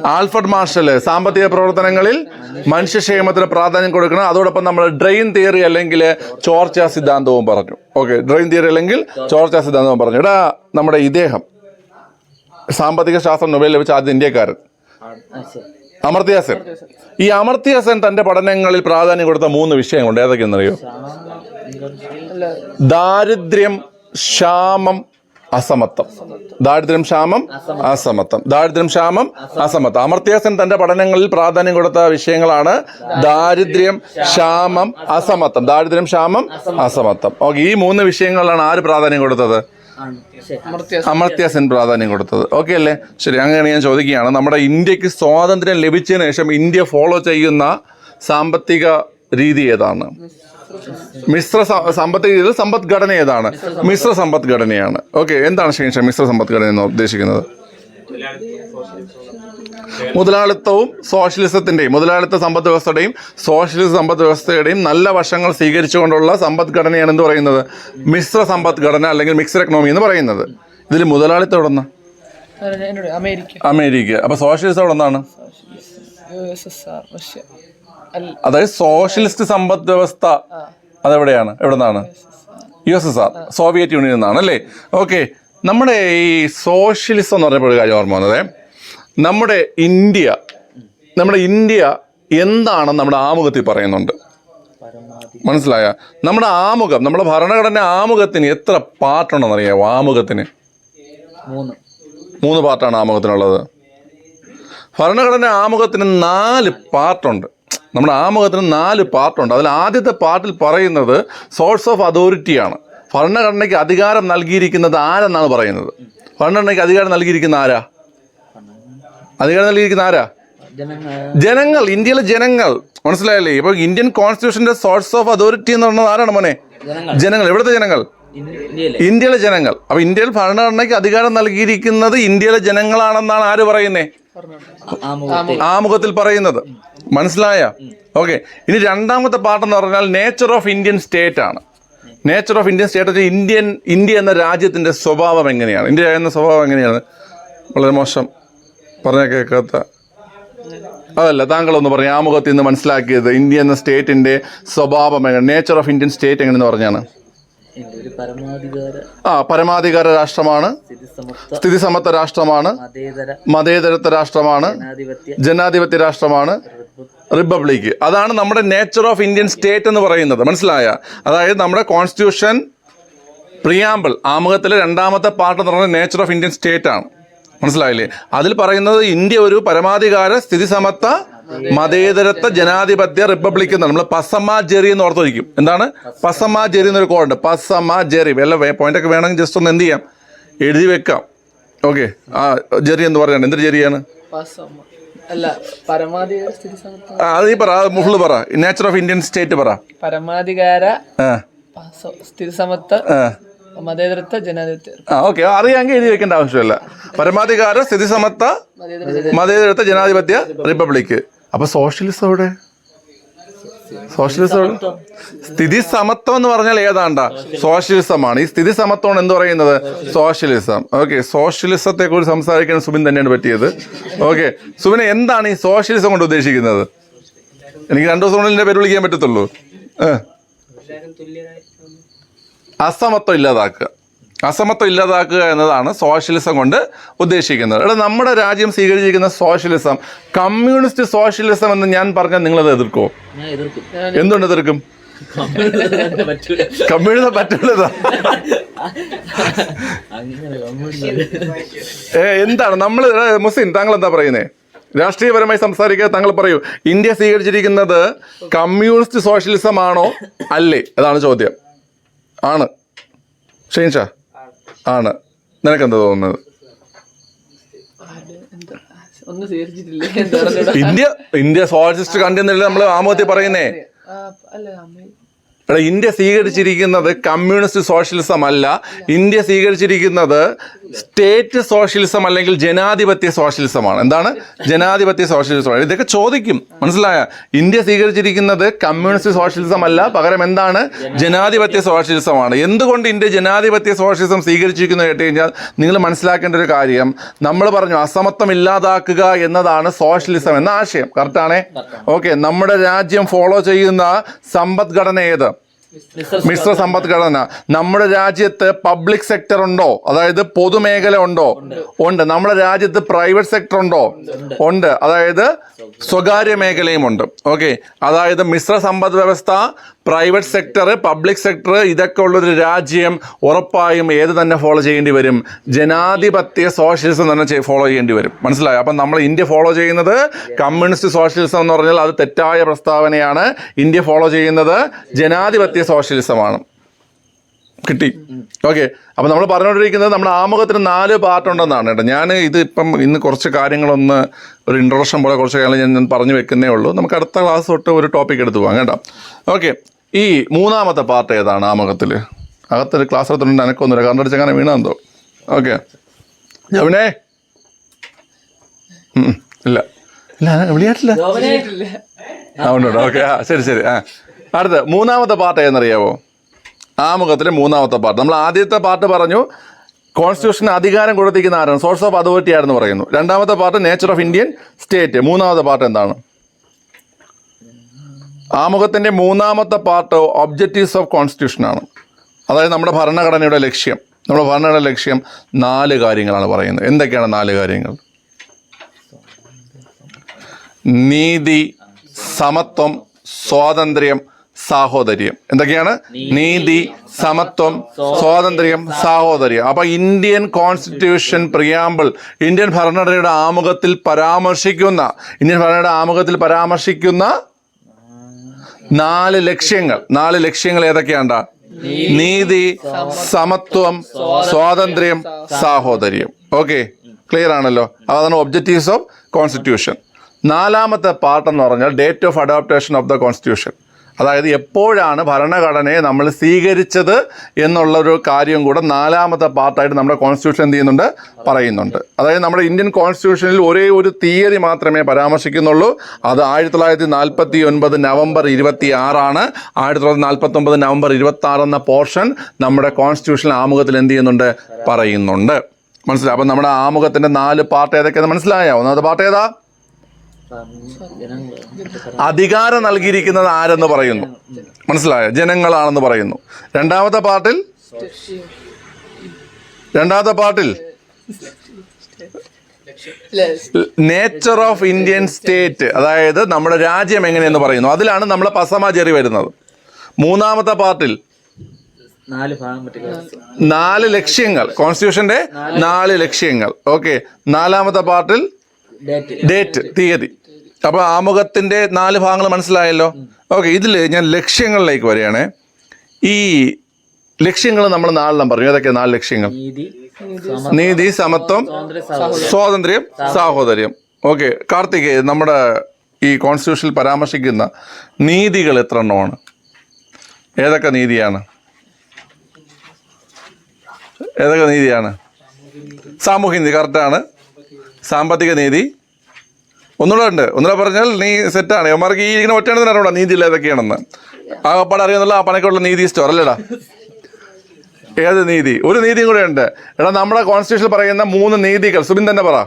ആൽഫർഡ് മാർഷൽ സാമ്പത്തിക പ്രവർത്തനങ്ങളിൽ മനുഷ്യക്ഷേമത്തിന് പ്രാധാന്യം കൊടുക്കണം. അതോടൊപ്പം നമ്മൾ ഡ്രെയിൻ തിയറി അല്ലെങ്കിൽ ചോർച്ച സിദ്ധാന്തവും പറഞ്ഞു. ഓക്കെ ഡ്രെയിൻ തിയറി അല്ലെങ്കിൽ ചോർച്ച സിദ്ധാന്തവും പറഞ്ഞു. എടാ നമ്മുടെ ഇദ്ദേഹം സാമ്പത്തിക ശാസ്ത്രം നൊബേൽ ലഭിച്ച ആദ്യ ഇന്ത്യക്കാരൻ. അമർത്യാസൻ അമർത്യ സെൻ ഈ അമർത്യ സെൻ തന്റെ പഠനങ്ങളിൽ പ്രാധാന്യം കൊടുത്ത മൂന്ന് വിഷയങ്ങളുണ്ട്. ഏതൊക്കെയെന്നറിയോ ദാരിദ്ര്യം ക്ഷാമം അസമത്വം. ദാരിദ്ര്യം ക്ഷാമം അസമത്വം. ദാരിദ്ര്യം ക്ഷാമം അസമത്വം. അമർത്യാസൻ തന്റെ പഠനങ്ങളിൽ പ്രാധാന്യം കൊടുത്ത വിഷയങ്ങളാണ് ദാരിദ്ര്യം ക്ഷാമം അസമത്വം. ദാരിദ്ര്യം ക്ഷാമം അസമത്വം. ഓക്കെ ഈ മൂന്ന് വിഷയങ്ങളിലാണ് ആര് പ്രാധാന്യം കൊടുത്തത്? അമർത്യാസൻ പ്രാധാന്യം കൊടുത്തത്. ഓക്കെ അല്ലേ? ശരി അങ്ങനെയാണ് ഞാൻ ചോദിക്കുകയാണ്. നമ്മുടെ ഇന്ത്യയ്ക്ക് സ്വാതന്ത്ര്യം ലഭിച്ചതിന് ശേഷം ഇന്ത്യ ഫോളോ ചെയ്യുന്ന സാമ്പത്തിക രീതി ഏതാണ്? മിശ്ര സമ്പത്ത് സാമ്പത്തിക രീതിയിൽ സമ്പദ്ഘടന ഏതാണ്? മിശ്ര സമ്പദ്ഘടനയാണ് ഓക്കെ എന്താണ് ശേഷം മിശ്ര സമ്പദ്ഘടന എന്ന് ഉദ്ദേശിക്കുന്നത്? മുതലാളിത്തവും സോഷ്യലിസത്തിന്റെയും മുതലാളിത്ത സമ്പദ് വ്യവസ്ഥയുടെയും സോഷ്യലിസ്റ്റ് സമ്പദ് വ്യവസ്ഥയുടെയും നല്ല വശങ്ങൾ സ്വീകരിച്ചുകൊണ്ടുള്ള സമ്പദ്ഘടനയാണ് എന്ന് പറയുന്നത്? മിശ്ര സമ്പദ്ഘടന അല്ലെങ്കിൽ മിക്സഡ് എക്കണോമി എന്ന് പറയുന്നത്. ഇതിൽ മുതലാളിത്തം എവിടെ അമേരിക്ക. അമേരിക്ക. അപ്പൊ സോഷ്യലിസം എവിടെ നിന്നാണ് അതായത് സോഷ്യലിസ്റ്റ് സമ്പദ് വ്യവസ്ഥ അതെവിടെയാണ്? എവിടെ നിന്നാണ് U S S R. Soviet Union നിന്നാണ് അല്ലേ? ഓക്കെ. നമ്മുടെ ഈ സോഷ്യലിസം എന്ന് പറഞ്ഞപ്പോൾ ഒരു കാര്യം ഓർമ്മ വന്നത്. നമ്മുടെ ഇന്ത്യ നമ്മുടെ ഇന്ത്യ എന്താണെന്ന് നമ്മുടെ ആമുഖത്തിൽ പറയുന്നുണ്ട്. മനസ്സിലായ? നമ്മുടെ ആമുഖം നമ്മുടെ ഭരണഘടന ആമുഖത്തിന് എത്ര പാർട്ടുണ്ടെന്ന് അറിയാമോ ആമുഖത്തിന്? മൂന്ന്. മൂന്ന് പാർട്ടാണ് ആമുഖത്തിനുള്ളത്. ഭരണഘടന ആമുഖത്തിന് നാല് പാർട്ടുണ്ട്. നമ്മുടെ ആമുഖത്തിന് നാല് പാർട്ടുണ്ട് അതിൽ ആദ്യത്തെ പാർട്ടിൽ പറയുന്നത് സോഴ്സ് ഓഫ് അതോറിറ്റിയാണ് ഭരണഘടനയ്ക്ക് അധികാരം നൽകിയിരിക്കുന്നത് ആരെന്നാണ് പറയുന്നത്? ഭരണഘടനയ്ക്ക് അധികാരം നൽകിയിരിക്കുന്ന ആരാ? അധികാരം നൽകിയിരിക്കുന്ന ആരാ? ജനങ്ങൾ. ഇന്ത്യയിലെ ജനങ്ങൾ. മനസ്സിലായല്ലേ? ഇപ്പൊ ഇന്ത്യൻ കോൺസ്റ്റിറ്റ്യൂഷന്റെ സോഴ്സ് ഓഫ് അതോറിറ്റി എന്ന് പറയുന്നത് ആരാണ് മോനെ? ജനങ്ങൾ. ഇവിടുത്തെ എവിടുത്തെ ജനങ്ങൾ? ഇന്ത്യയിലെ ജനങ്ങൾ. അപ്പൊ ഇന്ത്യയിൽ ഭരണഘടനയ്ക്ക് അധികാരം നൽകിയിരിക്കുന്നത് ഇന്ത്യയിലെ ജനങ്ങളാണെന്നാണ് ആര് പറയുന്നേ? ആമുഖത്തിൽ പറയുന്നത്. മനസ്സിലായ? ഓക്കെ. ഇനി രണ്ടാമത്തെ പാട്ടെന്ന് പറഞ്ഞാൽ നേച്ചർ ഓഫ് ഇന്ത്യൻ സ്റ്റേറ്റ് ആണ്. Nature of Indian state Indian India എന്ന രാജ്യത്തിന്റെ സ്വഭാവം എങ്ങനെയാണ്? ഇന്ത്യ എന്ന സ്വഭാവം എങ്ങനെയാണ്? വളരെ മോശം. പറഞ്ഞ കേൾക്കാത്ത അതല്ല താങ്കൾ ഒന്ന് പറഞ്ഞു. ആമുഖത്തിൽ നിന്ന് മനസ്സിലാക്കിയത് ഇന്ത്യ എന്ന സ്റ്റേറ്റിന്റെ സ്വഭാവം എങ്ങനെ നേച്ചർ ഓഫ് ഇന്ത്യൻ സ്റ്റേറ്റ് എങ്ങനെയെന്ന് പറഞ്ഞാണ്? ആ പരമാധികാര രാഷ്ട്രമാണ്. സ്ഥിതി സമത്വ രാഷ്ട്രമാണ്. മതേതര മതേതരത്വ രാഷ്ട്രമാണ്. ജനാധിപത്യ രാഷ്ട്രമാണ്. റിപ്പബ്ലിക് അതാണ് നമ്മുടെ നേച്ചർ ഓഫ് ഇന്ത്യൻ സ്റ്റേറ്റ് എന്ന് പറയുന്നത്. മനസ്സിലായ? അതായത് നമ്മുടെ കോൺസ്റ്റിറ്റ്യൂഷൻ പ്രിയാമ്പിൾ ആമുഖത്തിലെ രണ്ടാമത്തെ പാർട്ട് എന്ന് പറഞ്ഞ നേച്ചർ ഓഫ് ഇന്ത്യൻ സ്റ്റേറ്റ് ആണ്. മനസ്സിലായില്ലേ? അതിൽ പറയുന്നത് ഇന്ത്യ ഒരു പരമാധികാര സ്ഥിതിസമത്വ മതേതരത്വ ജനാധിപത്യ റിപ്പബ്ലിക് എന്നാണ് നമ്മൾ പസമ്മ ജെറി എന്ന് ഓർത്തിരിക്കും എന്താണ്? പസമ്മ ജെറി എന്നൊരു കോഡ് പസമ്മ ജെറി. വല്ല പോയിന്റ് ഒക്കെ വേണമെങ്കിൽ ജസ്റ്റ് ഒന്ന് എന്ത് ചെയ്യാം? എഴുതി വെക്കാം. ഓക്കെ. ആ ജെറി എന്ന് പറയുന്നത് എന്തൊരു ജെറിയാണ്? അത് ഈ പറ അത് പറ. നേച്ചർ ഓഫ് ഇന്ത്യൻ സ്റ്റേറ്റ് പറ. പരമാധികാര സ്ഥിരസമത്വ മതേതരത്വ ജനാധിപത്യ ആ ഓക്കെ. അറിയാമെങ്കിൽ എഴുതി വെക്കേണ്ട ആവശ്യമില്ല. പരമാധികാര സ്ഥിതി സമത്വ മതേതരത്വ ജനാധിപത്യ റിപ്പബ്ലിക് അപ്പൊ സോഷ്യലിസം എവിടെ? സോഷ്യലിസം സ്ഥിതി സമത്വം എന്ന് പറഞ്ഞാൽ ഏതാണ്ട? സോഷ്യലിസമാണ് ഈ സ്ഥിതി സമത്വം എന്ന് പറയുന്നത് സോഷ്യലിസം ഓക്കെ സോഷ്യലിസത്തെ കുറിച്ച് സംസാരിക്കാൻ സുബിൻ തന്നെയാണ് പറ്റിയത്. ഓക്കെ സുബിനെ എന്താണ് ഈ സോഷ്യലിസം കൊണ്ട് ഉദ്ദേശിക്കുന്നത്? എനിക്ക് രണ്ടു ദിവസം കൊണ്ട് എന്റെ പേര് വിളിക്കാൻ പറ്റത്തുള്ളൂ. അസമത്വം ഇല്ലാതാക്കുക. അസമത്വം ഇല്ലാതാക്കുക എന്നതാണ് സോഷ്യലിസം കൊണ്ട് ഉദ്ദേശിക്കുന്നത്. ഇവിടെ നമ്മുടെ രാജ്യം സ്വീകരിച്ചിരിക്കുന്ന സോഷ്യലിസം കമ്മ്യൂണിസ്റ്റ് സോഷ്യലിസം എന്ന് ഞാൻ പറഞ്ഞാൽ നിങ്ങളത് എതിർക്കോ. എന്തുകൊണ്ട് എതിർക്കും? കമ്മ്യൂണിസം പറ്റുള്ളതാ ഏ, എന്താണ്? നമ്മൾ മുസ്ലിം താങ്കൾ എന്താ പറയുന്നേ? രാഷ്ട്രീയപരമായി സംസാരിക്കുക താങ്കൾ പറയൂ ഇന്ത്യ സ്വീകരിച്ചിരിക്കുന്നത് കമ്മ്യൂണിസ്റ്റ് സോഷ്യലിസം ആണോ? അല്ലേ? അതാണ് ചോദ്യം. ആണ്. ഷെയ്ൻ ഷാ ആണ്. നിനക്കെന്താ തോന്നുന്നത്? ഇന്ത്യ ഇന്ത്യ സോഷ്യലിസ്റ്റ് കണ്ടി എന്നല്ലേ നമ്മൾ ആമുഖത്തിൽ പറയുന്നേ? ഇവിടെ എടാ ഇന്ത്യ സ്വീകരിച്ചിരിക്കുന്നത് കമ്മ്യൂണിസ്റ്റ് സോഷ്യലിസം അല്ല. ഇന്ത്യ സ്വീകരിച്ചിരിക്കുന്നത് സ്റ്റേറ്റ് സോഷ്യലിസം അല്ലെങ്കിൽ ജനാധിപത്യ സോഷ്യലിസമാണ്. എന്താണ്? ജനാധിപത്യ സോഷ്യലിസമാണ് ഇതൊക്കെ ചോദിക്കും. മനസ്സിലായ? ഇന്ത്യ സ്വീകരിച്ചിരിക്കുന്നത് കമ്മ്യൂണിസ്റ്റ് സോഷ്യലിസം അല്ല. പകരം എന്താണ്? ജനാധിപത്യ സോഷ്യലിസമാണ്. എന്തുകൊണ്ട് ഇന്ത്യ ജനാധിപത്യ സോഷ്യലിസം സ്വീകരിച്ചിരിക്കുന്നു കേട്ട് കഴിഞ്ഞാൽ നിങ്ങൾ മനസ്സിലാക്കേണ്ട ഒരു കാര്യം. നമ്മൾ പറഞ്ഞു അസമത്വം ഇല്ലാതാക്കുക എന്നതാണ് സോഷ്യലിസം എന്ന ആശയം. കറക്റ്റാണേ ഓക്കെ നമ്മുടെ രാജ്യം ഫോളോ ചെയ്യുന്ന സമ്പദ്ഘടന ഏത്? മിശ്ര സമ്പദ്ഘടന നമ്മുടെ രാജ്യത്ത് പബ്ലിക് സെക്ടർ ഉണ്ടോ? അതായത് പൊതുമേഖല ഉണ്ടോ? ഉണ്ട്. നമ്മുടെ രാജ്യത്ത് പ്രൈവറ്റ് സെക്ടർ ഉണ്ടോ? ഉണ്ട്. അതായത് സ്വകാര്യ മേഖലയും ഉണ്ട്. ഓക്കെ. അതായത് മിശ്ര സമ്പദ് വ്യവസ്ഥ പ്രൈവറ്റ് സെക്ടർ പബ്ലിക് സെക്ടർ ഇതൊക്കെ ഉള്ളൊരു രാജ്യം ഉറപ്പായും ഏത് തന്നെ ഫോളോ ചെയ്യേണ്ടി വരും? ജനാധിപത്യ സോഷ്യലിസം തന്നെ ഫോളോ ചെയ്യേണ്ടി വരും. മനസ്സിലായോ? അപ്പം നമ്മൾ ഇന്ത്യ ഫോളോ ചെയ്യുന്നത് കമ്മ്യൂണിസ്റ്റ് സോഷ്യലിസം എന്ന് പറഞ്ഞാൽ അത് തെറ്റായ പ്രസ്താവനയാണ്. ഇന്ത്യ ഫോളോ ചെയ്യുന്നത് ജനാധിപത്യ സോഷ്യലിസമാണ് കിട്ടി. ഓക്കെ അപ്പം നമ്മൾ പറഞ്ഞുകൊണ്ടിരിക്കുന്നത് നമ്മുടെ ആമുഖത്തിന് നാല് പാർട്ട് ഉണ്ടെന്നാണ് കേട്ടോ. ഞാൻ ഇത് ഇപ്പം ഇന്ന് കുറച്ച് കാര്യങ്ങളൊന്ന് ഒരു ഇൻട്രൊഡക്ഷൻ പോലെ കുറച്ച് കാര്യങ്ങൾ ഞാൻ പറഞ്ഞു വെക്കുന്നേ ഉള്ളൂ. നമുക്ക് അടുത്ത ക്ലാസ് തൊട്ട് ഒരു ടോപ്പിക് എടുത്തു പോകാം കേട്ടോ. ഓക്കെ ഈ മൂന്നാമത്തെ പാർട്ട് ഏതാണ് ആമുഖത്തിൽ അകത്തൊരു ക്ലാസ് എടുത്തിട്ടുണ്ട് എനക്കൊന്നുമില്ല കാരണം അടിച്ചങ്ങനെ വീണാന്തോ ഓക്കെ ജവനെ? ഇല്ല. ഇല്ല ഉണ്ട് ഉണ്ട്. ഓക്കെ ആ ശരി ശരി ആ. അടുത്ത മൂന്നാമത്തെ പാർട്ട് ഏതെന്നറിയാവോ? ആമുഖത്തിലെ മൂന്നാമത്തെ പാർട്ട്. നമ്മൾ ആദ്യത്തെ പാർട്ട് പറഞ്ഞു കോൺസ്റ്റിറ്റ്യൂഷന് അധികാരം കൊടുത്തിരിക്കുന്ന ആരാണ്? സോഴ്സ് ഓഫ് അതോറിറ്റി ആരെന്ന് പറയുന്നു. രണ്ടാമത്തെ part nature of Indian state മൂന്നാമത്തെ പാർട്ട് എന്താണ്? ആമുഖത്തിന്റെ മൂന്നാമത്തെ പാർട്ട് ഒബ്ജക്റ്റീവ്സ് ഓഫ് കോൺസ്റ്റിറ്റ്യൂഷൻ ആണ്. അതായത് നമ്മുടെ ഭരണഘടനയുടെ ലക്ഷ്യം. നമ്മുടെ ഭരണഘടന ലക്ഷ്യം നാല് കാര്യങ്ങളാണ് പറയുന്നത്. എന്തൊക്കെയാണ് നാല് കാര്യങ്ങൾ? നീതി സമത്വം സ്വാതന്ത്ര്യം സാഹോദര്യം. എന്തൊക്കെയാണ്? നീതി സമത്വം സ്വാതന്ത്ര്യം സാഹോദര്യം. അപ്പൊ ഇന്ത്യൻ കോൺസ്റ്റിറ്റ്യൂഷൻ പ്രിയാമ്പിൾ ഇന്ത്യൻ ഭരണഘടനയുടെ ആമുഖത്തിൽ പരാമർശിക്കുന്ന ഇന്ത്യൻ ഭരണഘടനയുടെ ആമുഖത്തിൽ പരാമർശിക്കുന്ന നാല് ലക്ഷ്യങ്ങൾ. നാല് ലക്ഷ്യങ്ങൾ ഏതൊക്കെയാണ്ട? നീതി സമത്വം സ്വാതന്ത്ര്യം സാഹോദര്യം. ഓക്കെ ക്ലിയർ ആണല്ലോ? അതാണ് ഒബ്ജക്റ്റീവ്സ് ഓഫ് കോൺസ്റ്റിറ്റ്യൂഷൻ നാലാമത്തെ പാർട്ട് എന്ന് പറഞ്ഞാൽ date of adoption of the constitution അതായത് എപ്പോഴാണ് ഭരണഘടനയെ നമ്മൾ സ്വീകരിച്ചത് എന്നുള്ള ഒരു കാര്യം കൂടെ നാലാമത്തെ പാർട്ടായിട്ട് നമ്മുടെ കോൺസ്റ്റിറ്റ്യൂഷൻ എന്ത് ചെയ്യുന്നുണ്ട്? പറയുന്നുണ്ട്. അതായത് നമ്മുടെ ഇന്ത്യൻ കോൺസ്റ്റിറ്റ്യൂഷനിൽ ഒരേ ഒരു തീയതി മാത്രമേ പരാമർശിക്കുന്നുള്ളൂ. അത് ആയിരത്തി തൊള്ളായിരത്തി നാൽപ്പത്തി ഒൻപത് നവംബർ ഇരുപത്തി ആറാണ് ആയിരത്തി തൊള്ളായിരത്തി നാൽപ്പത്തി ഒമ്പത് നവംബർ ഇരുപത്തി ആറ് എന്ന പോർഷൻ നമ്മുടെ കോൺസ്റ്റിറ്റ്യൂഷൻ ആമുഖത്തിൽ എന്ത് ചെയ്യുന്നുണ്ട്? പറയുന്നുണ്ട്. മനസ്സിലായി? അപ്പം നമ്മുടെ ആമുഖത്തിന്റെ നാല് പാർട്ട് ഏതൊക്കെയാണെന്ന് മനസ്സിലായോ? ഒന്നാമത്തെ പാർട്ട് ഏതാ? അധികാരം നൽകിയിരിക്കുന്നത് ആരെന്ന് പറയുന്നു. മനസ്സിലായോ? ജനങ്ങളാണെന്ന് പറയുന്നു. രണ്ടാമത്തെ പാർട്ടിൽ? രണ്ടാമത്തെ പാർട്ടിൽ? നേച്ചർ ഓഫ് ഇന്ത്യൻ സ്റ്റേറ്റ് അതായത് നമ്മുടെ രാജ്യം എങ്ങനെയെന്ന് പറയുന്നു. അതിലാണ് നമ്മളെ പസമാചേറി വരുന്നത്. മൂന്നാമത്തെ പാർട്ടിൽ? നാല് ലക്ഷ്യങ്ങൾ. കോൺസ്റ്റിറ്റ്യൂഷന്റെ നാല് ലക്ഷ്യങ്ങൾ. ഓക്കെ നാലാമത്തെ പാർട്ടിൽ? ഡേറ്റ് ഡേറ്റ് തീയതി. അപ്പോൾ ആമുഖത്തിന്റെ നാല് ഭാഗങ്ങൾ മനസ്സിലായല്ലോ? ഓക്കെ ഇതിൽ ഞാൻ ലക്ഷ്യങ്ങളിലേക്ക് വരികയാണേ. ഈ ലക്ഷ്യങ്ങൾ നമ്മൾ നാലെണ്ണം പറഞ്ഞു. ഏതൊക്കെ നാല് ലക്ഷ്യങ്ങൾ? നീതി നീതി സമത്വം സ്വാതന്ത്ര്യം സാഹോദര്യം. ഓക്കെ കാർത്തിക് നമ്മുടെ ഈ കോൺസ്റ്റിറ്റ്യൂഷനിൽ പരാമർശിക്കുന്ന നീതികൾ എത്ര എണ്ണമാണ് ഏതൊക്കെ നീതിയാണ്? ഏതൊക്കെ നീതിയാണ്? സാമൂഹ്യ നീതി കറക്റ്റാണ് സാമ്പത്തിക നീതി. ഒന്നുകൂടെ ഉണ്ട്. ഒന്നുകൂടെ പറഞ്ഞാൽ നീ സെറ്റാണ് യവന്മാർക്ക് ഈ ഇങ്ങനെ ഒറ്റയാണെന്ന് അറിയണ്ട നീതി ഇല്ല ഏതൊക്കെയാണെന്ന് ആകപ്പാട് അറിയുന്നുള്ള ആ പണക്കുള്ള നീതി സ്റ്റോർ അല്ലേടാ? ഏത് നീതി? ഒരു നീതിയും കൂടെ ഉണ്ട്. എടാ നമ്മുടെ കോൺസ്റ്റിറ്റ്യൂഷൻ പറയുന്ന മൂന്ന് നീതികൾ. സുബിൻ തന്നെ പറ.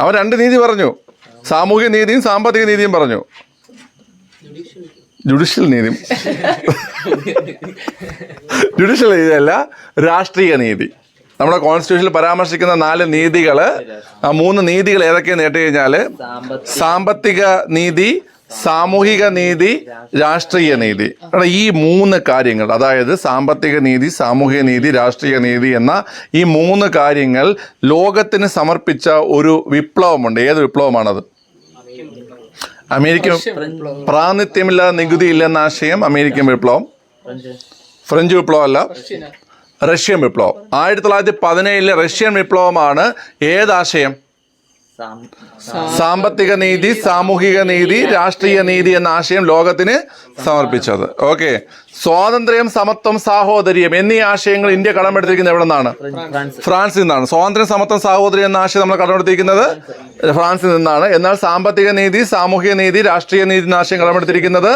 അവൻ രണ്ട് നീതി പറഞ്ഞു. സാമൂഹിക നീതിയും സാമ്പത്തിക നീതിയും പറഞ്ഞു. ജുഡീഷ്യൽ നീതി. ജുഡീഷ്യൽ നീതിയല്ല രാഷ്ട്രീയ നീതി. നമ്മുടെ കോൺസ്റ്റിറ്റ്യൂഷനിൽ പരാമർശിക്കുന്ന നാല് നീതികൾ ആ മൂന്ന് നീതികൾ ഏതൊക്കെയെന്ന് കേട്ട് കഴിഞ്ഞാൽ സാമ്പത്തിക നീതി സാമൂഹിക നീതി രാഷ്ട്രീയ നീതി. അവിടെ ഈ മൂന്ന് കാര്യങ്ങൾ അതായത് സാമ്പത്തിക നീതി സാമൂഹിക നീതി രാഷ്ട്രീയ നീതി എന്ന ഈ മൂന്ന് കാര്യങ്ങൾ ലോകത്തിന് സമർപ്പിച്ച ഒരു വിപ്ലവമുണ്ട്. ഏത് വിപ്ലവമാണത്? അമേരിക്കൻ പ്രാതിനിധ്യമില്ലാതെ നികുതി ഇല്ലെന്ന ആശയം അമേരിക്കൻ വിപ്ലവം. ഫ്രഞ്ച്. വിപ്ലവം അല്ല റഷ്യൻ വിപ്ലവം. ആയിരത്തി തൊള്ളായിരത്തി പതിനേഴിലെ റഷ്യൻ വിപ്ലവമാണ് ഏതാശയം സാമ്പത്തിക നീതി സാമൂഹിക നീതി രാഷ്ട്രീയ നീതി എന്ന ആശയം ലോകത്തിന് സമർപ്പിച്ചത്. ഓക്കെ. സ്വാതന്ത്ര്യം സമത്വം സാഹോദര്യം എന്നീ ആശയങ്ങൾ ഇന്ത്യ കടമെടുത്തിരിക്കുന്നത് എവിടെ നിന്നാണ് ഫ്രാൻസ്. ഫ്രാൻസിൽ നിന്നാണ്. സ്വാതന്ത്ര്യം സമത്വം സാഹോദര്യം എന്ന ആശയം നമ്മൾ കടമെടുത്തിരിക്കുന്നത് ഫ്രാൻസിൽ നിന്നാണ്. എന്നാൽ സാമ്പത്തിക നീതി സാമൂഹിക നീതി രാഷ്ട്രീയ നീതി എന്ന ആശയം കടമെടുത്തിരിക്കുന്നത്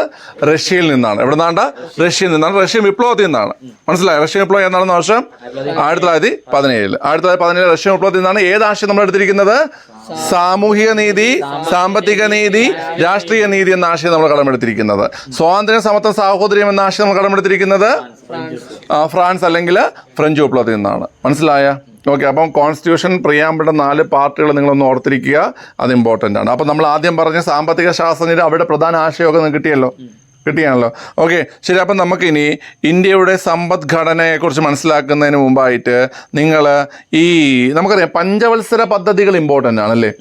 റഷ്യയിൽ നിന്നാണ്. എവിടെ നിന്നാണ്ട റഷ്യയിൽ നിന്നാണ്. റഷ്യൻ വിപ്ലവത്തിൽ നിന്നാണ്. മനസ്സിലായി? റഷ്യൻ വിപ്ലവം എന്നാണെന്ന വർഷം? ആയിരത്തി തൊള്ളായിരത്തി പതിനേഴിൽ ആയിരത്തി തൊള്ളായിരത്തി പതിനേഴ് റഷ്യൻ വിപ്ലവത്തിൽ നിന്നാണ് ഏത് ആശയം നമ്മൾ എടുത്തിരിക്കുന്നത്? സാമൂഹിക നീതി സാമ്പത്തിക നീതി രാഷ്ട്രീയ നീതി എന്ന ആശയം നമ്മൾ കടമെടുത്തിരിക്കുന്നത്. സ്വാതന്ത്ര്യം സമത്വ സാഹോദര്യം എന്ന ആശയം നമ്മൾ കടമെടുത്തിരിക്കുന്നത് ഫ്രാൻസ് അല്ലെങ്കിൽ ഫ്രഞ്ച് വിപ്ലവത്തിൽ നിന്നാണ്. മനസ്സിലായ? ഓക്കെ അപ്പം കോൺസ്റ്റിറ്റ്യൂഷൻ പ്രിയാമ്പിളുടെ നാല് പാർട്ടികൾ നിങ്ങളൊന്ന് ഓർത്തിരിക്കുക. അത് ഇമ്പോർട്ടന്റ് ആണ്. അപ്പം നമ്മൾ ആദ്യം പറഞ്ഞ സാമ്പത്തിക ശാസ്ത്രജ്ഞർ അവിടെ പ്രധാന ആശയമൊക്കെ നിങ്ങൾക്ക് കിട്ടിയല്ലോ? കിട്ടിയാണല്ലോ. ഓക്കെ ശരി അപ്പം നമുക്കിനി ഇന്ത്യയുടെ സമ്പദ്ഘടനയെക്കുറിച്ച് മനസ്സിലാക്കുന്നതിന് മുമ്പായിട്ട് നിങ്ങൾ ഈ നമുക്കറിയാം പഞ്ചവത്സര പദ്ധതികൾ ഇമ്പോർട്ടന്റ് ആണല്ലേ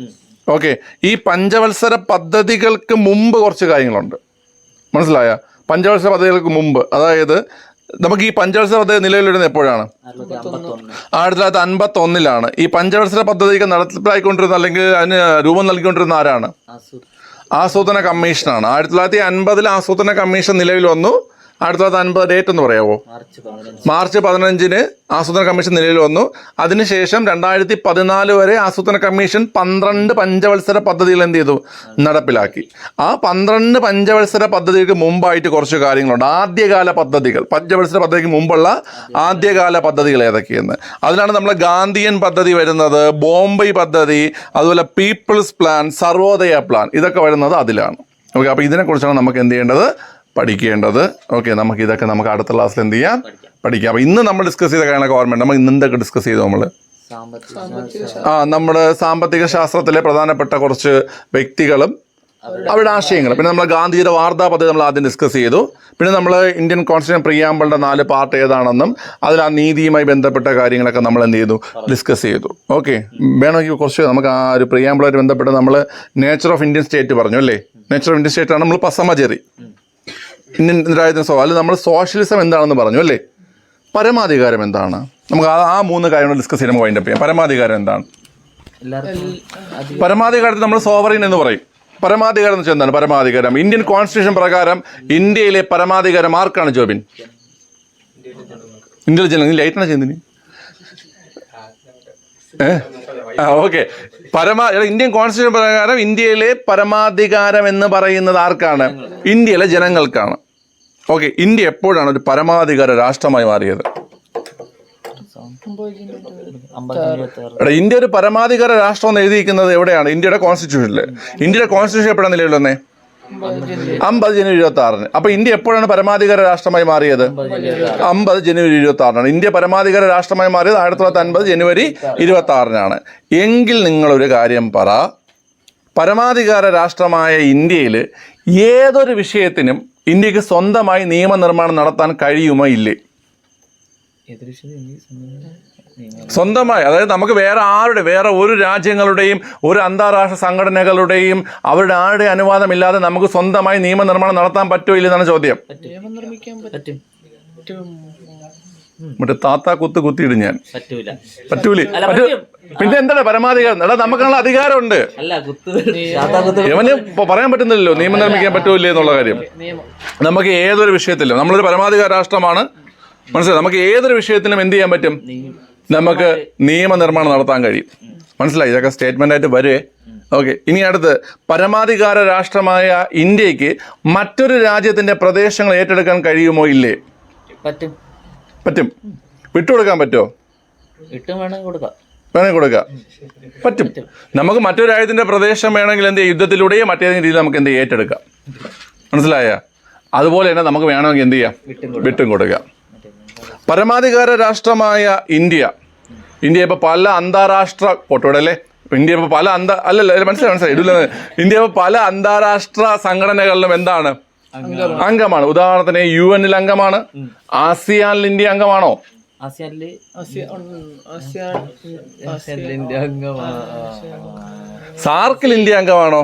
ഓക്കെ ഈ പഞ്ചവത്സര പദ്ധതികൾക്ക് മുമ്പ് കുറച്ച് കാര്യങ്ങളുണ്ട്. മനസ്സിലായ? പഞ്ചവത്സര പദ്ധതികൾക്ക് മുമ്പ് അതായത് നമുക്ക് ഈ പഞ്ചവത്സര പദ്ധതി നിലവിൽ വരുന്നത് എപ്പോഴാണ് ആയിരത്തി തൊള്ളായിരത്തി അൻപത്തി ഒന്നിലാണ് ഈ പഞ്ചവത്സര പദ്ധതിക്ക് നടപ്പിലായിക്കൊണ്ടിരുന്ന അല്ലെങ്കിൽ അതിന് രൂപം നൽകിക്കൊണ്ടിരുന്ന ആരാണ്? ആസൂത്രണ കമ്മീഷനാണ്. ആയിരത്തി തൊള്ളായിരത്തി അൻപതിൽ ആസൂത്രണ കമ്മീഷൻ നിലവിൽ വന്നു. ആയിരത്തി തൊള്ളായിരത്തി അൻപത് ഡേറ്റ് എന്ന് പറയാമോ മാർച്ച് പതിനഞ്ചിന് ആസൂത്രണ കമ്മീഷൻ നിലവിൽ വന്നു. അതിനുശേഷം രണ്ടായിരത്തി പതിനാല് വരെ ആസൂത്രണ കമ്മീഷൻ പന്ത്രണ്ട് പഞ്ചവത്സര പദ്ധതികൾ എന്ത് ചെയ്തു? നടപ്പിലാക്കി. ആ പന്ത്രണ്ട് പഞ്ചവത്സര പദ്ധതിക്ക് മുമ്പായിട്ട് കുറച്ച് കാര്യങ്ങളുണ്ട്. ആദ്യകാല പദ്ധതികൾ. പഞ്ചവത്സര പദ്ധതിക്ക് മുമ്പുള്ള ആദ്യകാല പദ്ധതികൾ ഏതൊക്കെയെന്ന്. അതിലാണ് നമ്മൾ ഗാന്ധിയൻ പദ്ധതി വരുന്നത് ബോംബെ പദ്ധതി അതുപോലെ പീപ്പിൾസ് പ്ലാൻ സർവോദയ പ്ലാൻ. ഇതൊക്കെ വരുന്നത് അതിലാണ്. ഓക്കെ അപ്പോൾ ഇതിനെക്കുറിച്ചാണ് നമുക്ക് എന്ത് ചെയ്യേണ്ടത്? പഠിക്കേണ്ടത്. ഓക്കെ നമുക്ക് ഇതൊക്കെ നമുക്ക് അടുത്ത ക്ലാസ്സിൽ എന്ത് ചെയ്യാം? പഠിക്കാം. അപ്പോൾ ഇന്ന് നമ്മൾ ഡിസ്കസ് ചെയ്ത കാര്യങ്ങൾ ഓർമ്മയുണ്ട്. നമ്മൾ ഇന്ന് എന്തൊക്കെ ഡിസ്കസ് ചെയ്തു നമ്മൾ ആ നമ്മുടെ സാമ്പത്തിക ശാസ്ത്രത്തിലെ പ്രധാനപ്പെട്ട കുറച്ച് വ്യക്തികളും അവരുടെ ആശയങ്ങൾ പിന്നെ നമ്മൾ ഗാന്ധിജിയുടെ വാർത്താ പദ്ധതി നമ്മൾ ആദ്യം ഡിസ്കസ് ചെയ്തു. പിന്നെ നമ്മൾ ഇന്ത്യൻ കോൺസ്റ്റിറ്റ്യൂഷൻ പ്രിയാമ്പിളുടെ നാല് പാർട്ട് ഏതാണെന്നും അതിൽ ആ നീതിയുമായി ബന്ധപ്പെട്ട കാര്യങ്ങളൊക്കെ നമ്മൾ എന്ത് ചെയ്തു? ഡിസ്കസ് ചെയ്തു. ഓക്കെ വേണമെങ്കിൽ കുറച്ച് നമുക്ക് ആ ഒരു പ്രിയാമ്പിളുമായിട്ട് ബന്ധപ്പെട്ട് നമ്മൾ നേച്ചർ ഓഫ് ഇന്ത്യൻ സ്റ്റേറ്റ് പറഞ്ഞു അല്ലേ? നേച്ചർ ഓഫ് ഇന്ത്യൻ സ്റ്റേറ്റ് ആണ് നമ്മൾ പസമജറി ഇന്ത്യൻ രാജ്യത്തിന് അല്ലെങ്കിൽ അല്ല നമ്മൾ സോഷ്യലിസം എന്താണെന്ന് പറഞ്ഞു അല്ലേ? പരമാധികാരം എന്താണ്? നമുക്ക് ആ ആ മൂന്ന് കാര്യങ്ങൾ ഡിസ്കസ് ചെയ്യുമ്പോൾ വൈൻഡപ്പ് ചെയ്യാം. പരമാധികാരം എന്താണ്? പരമാധികാരത്തിൽ നമ്മൾ സോവറിൻ എന്ന് പറയും. പരമാധികാരം എന്ന് വെച്ചാൽ എന്താണ്? പരമാധികാരം. ഇന്ത്യൻ കോൺസ്റ്റിറ്റ്യൂഷൻ പ്രകാരം ഇന്ത്യയിലെ പരമാധികാരം ആർക്കാണ് ജോബിൻ? ഇന്ത്യയിലെ ജനങ്ങൾ. ലൈറ്റാണ് ചെയ്യുന്നതിന് ആ ഓക്കെ. പരമാ ഇന്ത്യൻ കോൺസ്റ്റിറ്റ്യൂഷൻ പ്രകാരം ഇന്ത്യയിലെ പരമാധികാരം എന്ന് പറയുന്നത് ആർക്കാണ്? ഇന്ത്യയിലെ ജനങ്ങൾക്കാണ്. ഓക്കെ ഇന്ത്യ എപ്പോഴാണ് ഒരു പരമാധികാര രാഷ്ട്രമായി മാറിയത്? എടാ ഇന്ത്യ ഒരു പരമാധികാര രാഷ്ട്രം എന്ന് എഴുതിയിരിക്കുന്നത് എവിടെയാണ്? ഇന്ത്യയുടെ കോൺസ്റ്റിറ്റ്യൂഷനിൽ ഇന്ത്യയുടെ കോൺസ്റ്റിറ്റ്യൂഷൻ എപ്പോഴാണ് നിലവിൽ വന്നേ? അമ്പത് ജനുവരി ഇരുപത്തി ആറിന് അപ്പൊ ഇന്ത്യ എപ്പോഴാണ് പരമാധികാര രാഷ്ട്രമായി മാറിയത്? അമ്പത് ജനുവരി ഇരുപത്തി ആറിനാണ് ഇന്ത്യ പരമാധികാര രാഷ്ട്രമായി മാറിയത് ആയിരത്തി തൊള്ളായിരത്തി അൻപത് ജനുവരി ഇരുപത്തി ആറിനാണ് എങ്കിൽ നിങ്ങളൊരു കാര്യം പറ. പരമാധികാര രാഷ്ട്രമായ ഇന്ത്യയിൽ ഏതൊരു വിഷയത്തിനും ഇന്ത്യയ്ക്ക് സ്വന്തമായി നിയമനിർമ്മാണം നടത്താൻ കഴിയുമോ ഇല്ലേ ഏതൊരു വിഷയം ഇന്ത്യ സ്വന്തം നിയമം. സ്വന്തമായി അതായത് നമുക്ക് വേറെ ആരുടെ വേറെ ഒരു രാജ്യങ്ങളുടെയും ഒരു അന്താരാഷ്ട്ര സംഘടനകളുടെയും അവരുടെ ആരുടെ അനുവാദമില്ലാതെ നമുക്ക് സ്വന്തമായി നിയമനിർമ്മാണം നടത്താൻ പറ്റുമോ ഇല്ലെന്നാണ് ചോദ്യം. നിയമം നിർമ്മിക്കാൻ പറ്റും. പറ്റും. മറ്റേ താത്ത കുത്ത് കുത്തിയിടും ഞാൻ. പറ്റൂല. പറ്റൂലേ. അല്ല, പറ്റും. പിന്നെ എന്താണ് പരമാധികാരം? എടാ നമുക്കുള്ള അധികാരമുണ്ട്. അല്ല കുത്ത് ശാത്താ ഇവന് പറയാൻ പറ്റുന്നില്ലല്ലോ നിയമം നിർമ്മിക്കാൻ പറ്റൂലേ എന്നുള്ള കാര്യം. നമുക്ക് ഏതൊരു വിഷയത്തിലും നമ്മളൊരു പരമാധികാര രാഷ്ട്രമാണ്. മനസ്സിലായി? നമുക്ക് ഏതൊരു വിഷയത്തിനും എന്ത് ചെയ്യാൻ പറ്റും? നമുക്ക് നിയമനിർമ്മാണം നടത്താൻ കഴിയും. മനസ്സിലായി? ഇതൊക്കെ സ്റ്റേറ്റ്മെന്റ് ആയിട്ട് വരുവേ ഓക്കെ ഇനി അടുത്ത് പരമാധികാര രാഷ്ട്രമായ ഇന്ത്യയ്ക്ക് മറ്റൊരു രാജ്യത്തിന്റെ പ്രദേശങ്ങൾ ഏറ്റെടുക്കാൻ കഴിയുമോ ഇല്ലേ? പറ്റും. പറ്റും. വിട്ടുകൊടുക്കാൻ പറ്റുമോ? വേണമെങ്കിൽ കൊടുക്കാം. പറ്റും. നമുക്ക് മറ്റൊരു രാജ്യത്തിന്റെ പ്രദേശം വേണമെങ്കിൽ എന്ത് യുദ്ധത്തിലൂടെയും മറ്റേതെങ്കിലും രീതിയിൽ നമുക്ക് എന്ത്? ഏറ്റെടുക്കാം. മനസ്സിലായ? അതുപോലെ തന്നെ നമുക്ക് വേണമെങ്കിൽ എന്ത് ചെയ്യാം? വിട്ടും കൊടുക്കാം. പരമാധികാര രാഷ്ട്രമായ ഇന്ത്യ. ഇന്ത്യ ഇപ്പോൾ പല അന്താരാഷ്ട്ര പൊട്ടോടല്ലേ അല്ലേ? ഇന്ത്യ ഇപ്പോൾ പല അന്ത അല്ലല്ല മനസ്സിലായി മനസ്സിലായി. ഇടില്ല ഇന്ത്യ ഇപ്പോൾ പല അന്താരാഷ്ട്ര സംഘടനകളിലും എന്താണ്? അംഗമാണ്. ഉദാഹരണത്തിന് യു എനിൽ അംഗമാണ്. ആസിയാനിൽ ഇന്ത്യ അംഗമാണോ? സാർക്കിൽ ഇന്ത്യ അംഗമാണോ?